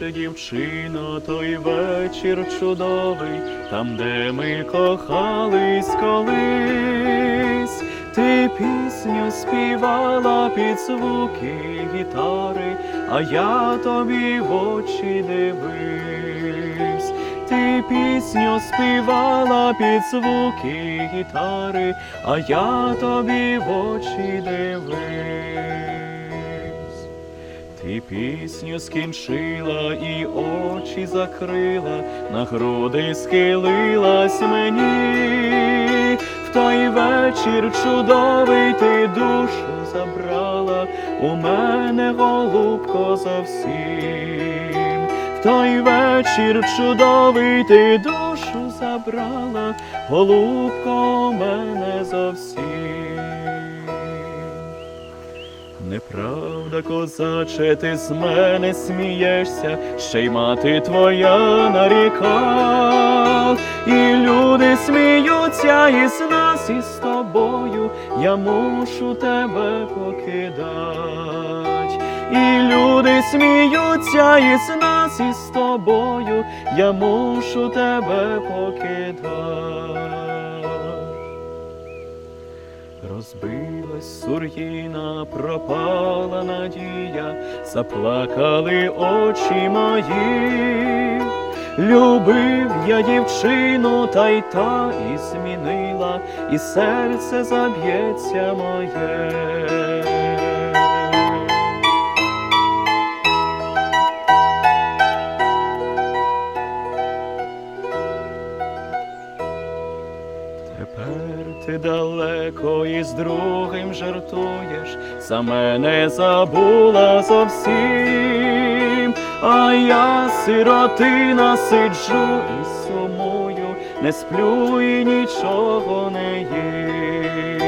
же, дівчино, той вечір чудовий, там, де ми кохались колись. Ти пісню співала під звуки гітари, а я тобі в очі дивився. Ти пісню співала під звуки гітари, а я тобі в очі дивився. Ти пісню скінчила і очі закрила, на груди схилилась мені. В той вечір чудовий ти душу забрала, у мене голубко зовсім. В той вечір чудовий ти душу забрала, голубко у мене зовсім. Неправда, козаче, ти з мене смієшся, ще й мати твоя наріка, і люди сміються із нас, і з тобою я мушу тебе покидать. І люди сміються із нас, і з тобою я мушу тебе покидать. Розбилась сур'їна, пропала надія, заплакали очі мої. Любив я дівчину, та й та і змінила, і серце заб'ється моє. Тепер ти далеко і з другим жартуєш, за мене забула зовсім, а я сиротина сиджу і сумую, не сплю і нічого не їм.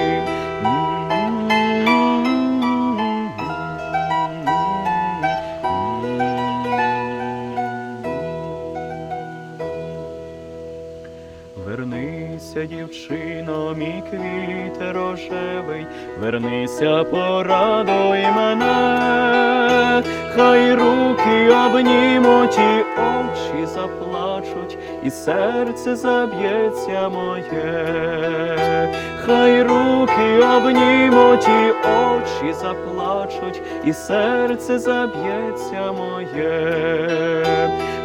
Вернися, дівчино, мій квіт рожевий, вернися, порадуй мене, хай руки обнімуть і очі заплачуть, і серце заб'ється моє, хай руки обнімуть і очі заплачуть, і серце заб'ється моє.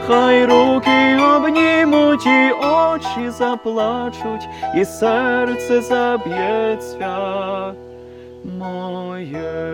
Хай руки обнімуть і очі заплачуть, і серце заб'ється моє.